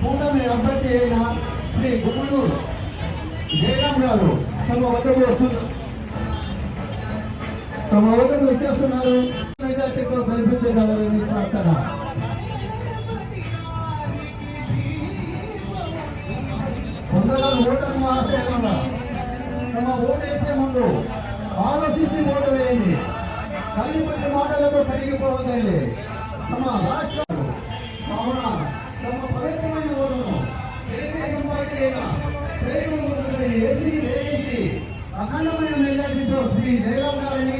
కూటమి అభ్యర్థి అయిన శ్రీ గుమ్మడూరు జయరామ్ గారు తమ వద్దకు వస్తున్నారు. తమ వద్దకు వచ్చేస్తున్నారు మెజార్టీతో కల్పించగలరని ప్రార్థన. కొందరు ఓటర్ మహాశయంగా తమ ఓటు వేసే ముందు ఆలోచించి ఓటు వేయండి. కలిపి మాటలతో పెరిగిపోవద్దండి తమ రాష్ట్రాలు కావున తమ పవిత్రమైన అఖండమైన మెజార్టీతో శ్రీ జయరాం గారిని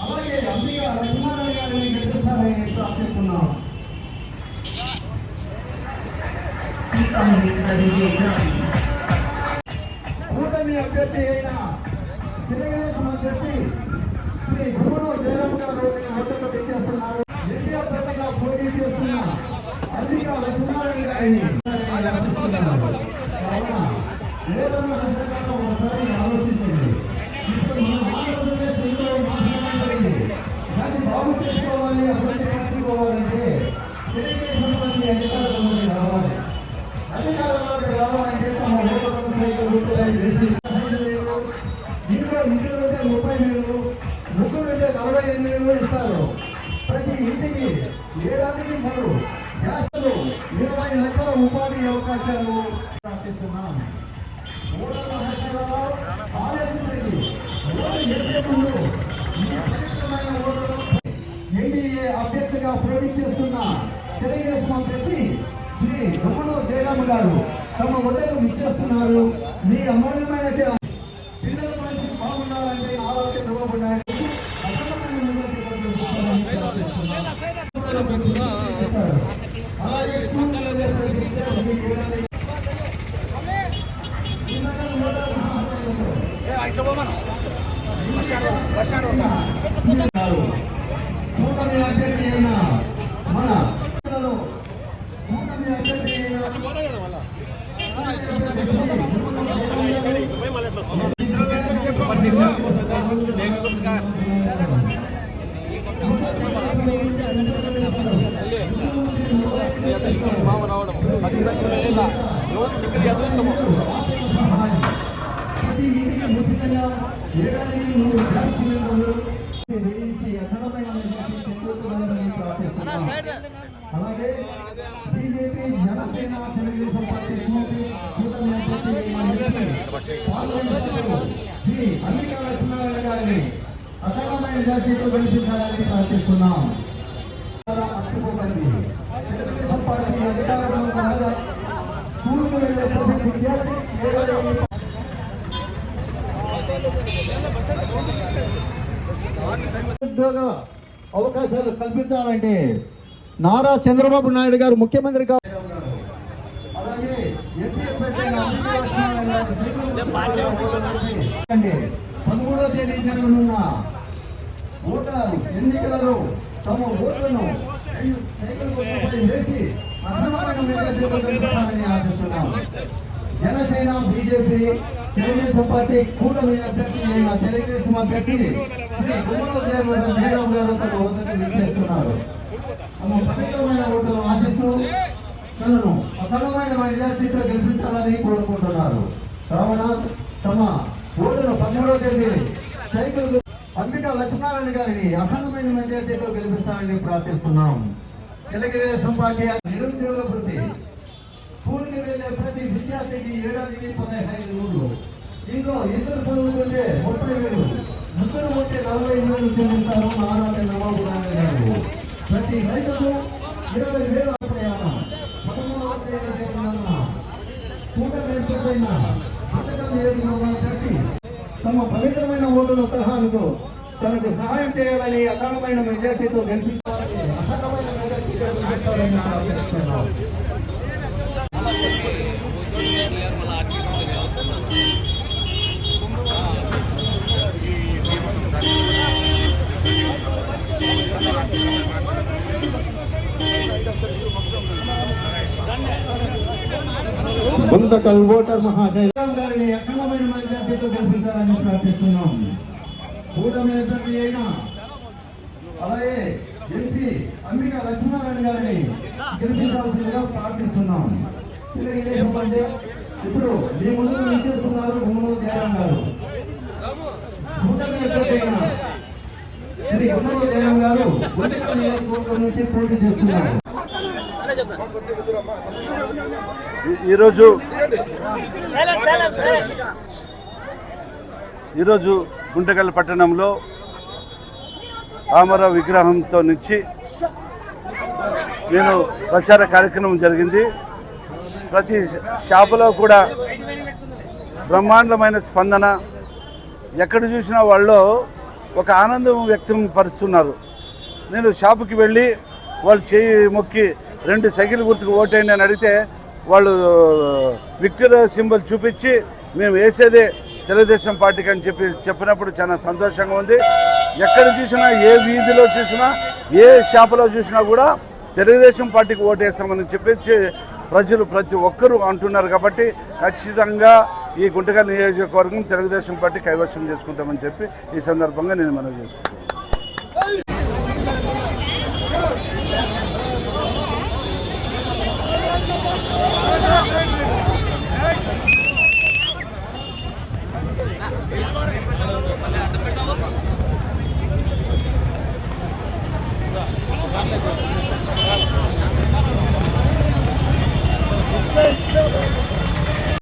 అలాగే అంబిక లక్ష్మణరావు గారిని గెలుస్తారని ప్రార్థిస్తున్నాం కూటమి అభ్యర్థి అయిన తెలుగుదేశం అభ్యర్థి శ్రీ గుమ్మడు జయరామ్ గారు ఓట్లకు తెచ్చేస్తున్నారు ఎన్డీఏ అభ్యర్థిగా పోటీ చేస్తున్న అధిక లక్ష్మీనారాయణ గారిని ఏదైనా హస్తకాలం ఒకసారి ఆలోచించండి. ఇప్పుడు మన ఆంధ్రప్రదేశ్ ఎంతో నాశనం దాన్ని బాగు చేసుకోవాలి అభివృద్ధి పరచుకోవాలంటే తెలుగుదేశం పార్టీ అధికారంలోకి రావాలి. అధికారంలోకి రావాలంటే తమ ఓటర్లను సైతం గుర్తులై వేసి ఇంట్లో ఇద్దరు ఉంటే ముప్పై వేలు ముగ్గురు ఉంటే నలభై ఐదు వేలు ఇస్తారు. ప్రతి ఇంటికి ఏడాదికి మూడు గ్యాస్లు ఇరవై లక్షల ఉపాధి అవకాశాలు ప్రార్థిస్తున్నాం ఎన్డీఏ అభ్యర్థిగా పోటీ చేస్తున్న తెలుగుదేశం అభ్యర్థి శ్రీ రమణ జయరామ్ గారు తమ వద్దకు ఇచ్చేస్తున్నారు మీ అమూల్యమైన టే- పిల్లల మనిషి బాగుండాలంటే ఆలోచన ఇవ్వబడ్డాయి అలాగే స్కూల్లో చేసే విద్యార్థి ఏడాది గారు కూటమి అభ్యర్థి అయిన మన కూటమి అభ్యర్థి అయిన మామ ఖచ్చితంగా ఎవరు చక్కెర అదృష్టము ఇంటికి ఏడాదికి మూడు గ్యాస్ సిలిండర్లు వేయించి అఖండమైన అలాగే బీజేపీ జనసేన తెలుగుదేశం పార్టీ కూటమి శ్రీ అంబికా లక్ష్మీనారాయణ గారిని అఖండమైన గెలిపించాలని ప్రార్థిస్తున్నాం తెలుగుదేశం పార్టీ స్కూల్కు వెళ్ళే ప్రతి విద్యార్థి ఏడాది ఉద్యోగ అవకాశాలు కల్పించాలంటే నారా చంద్రబాబు నాయుడు గారు ముఖ్యమంత్రి పదమూడో తేదీ జరగనున్న ఓటర్ ఎన్నికలలో తమ ఓట్లను వేసి ఆశిస్తున్నాం. జనసేన బీజేపీ తెలుగుదేశం పార్టీ కూటమి అభ్యర్థి అయిన తెలుగుదేశం అభ్యర్థి శ్రీ గుమ్మలో జయరాం గారు తమ వద్దకు విచ్చేస్తున్నారు తమ పవిత్రమైన ఓటును ఆశిస్తూ తనను అసలమైన మెజార్టీతో గెలిపించాలని కోరుకుంటున్నారు కావున తమ ఓటును పదమూడవ తేదీ సైకిల్ గు- అంబికా లక్ష్మీనారాయణ గారిని అఖండమైన మెజార్టీతో గెలిపిస్తారని ప్రార్థిస్తున్నాం తెలుగుదేశం పార్టీ నిరుద్యోగ ప్రతి స్కూల్కి వెళ్ళే ప్రతి విద్యార్థికి ఏడాదికి పదహైదు వేలు ఇంకో ఇద్దరు చదువుతుంటే ముప్పై వేలు ముగ్గురు ఉంటే నలభై వేలు చెల్లిస్తారు. నారాయణ నవాబు నాయుడు గారు. ప్రతి రైతుకు ఇరవై వేలు ప్రయాణం. పదమూడవ తేదీ జరిగిన కూటమి ఏర్పాటైన పథకం ఏర్పాటు కట్టి తమ పవిత్రమైన ఓటుల సలహాలతో తనకు సహాయం చేయాలని అకాలమైన మెజార్టీతో గెలిపించాలని అసలమైన మెజార్టీతో ముందకల్ ఓటర్ మహాశయ గారిని అఖండమైన మెజార్టీతో గెలిపించాలని ప్రార్థిస్తున్నాం. కూటమి అభ్యర్థి అయిన అలాగే ఎంపీ అంబిక లక్ష్మీనారాయణ గారిని గెలిపించాల్సిందిగా ప్రార్థిస్తున్నాం. అంటే ఇప్పుడు మీ ముందు నిలిచేస్తున్నారు గుమ్మనూరు జయరాం గారు. కూటమి శ్రీ జయరాం గారు గుంటకల్ నియోజకవర్గం నుంచి పోటీ చేస్తున్నారు. ఈరోజు ఈరోజు గుంటకల్ పట్టణంలో రామారావు విగ్రహంతో నుంచి నేను ప్రచార కార్యక్రమం జరిగింది. ప్రతి షాపులో కూడా బ్రహ్మాండమైన స్పందన. ఎక్కడ చూసినా వాళ్ళు ఒక ఆనందం వ్యక్తం పరుస్తున్నారు. నేను షాపుకి వెళ్ళి వాళ్ళు చేయి మొక్కి రెండు సైకిల్ గుర్తుకు ఓటేయండి అని అడిగితే వాళ్ళు విక్టర్ సింబల్ చూపించి మేము వేసేదే తెలుగుదేశం పార్టీకి అని చెప్పి చెప్పినప్పుడు చాలా సంతోషంగా ఉంది. ఎక్కడ చూసినా ఏ వీధిలో చూసినా ఏ షాపులో చూసినా కూడా తెలుగుదేశం పార్టీకి ఓటేస్తామని చెప్పి ప్రజలు ప్రతి ఒక్కరూ అంటున్నారు కాబట్టి ఖచ్చితంగా ఈ గుంటకల్ నియోజకవర్గం తెలుగుదేశం పార్టీ కైవసం చేసుకుంటామని చెప్పి ఈ సందర్భంగా నేను మనవి చేసుకుంటున్నాను. Hey!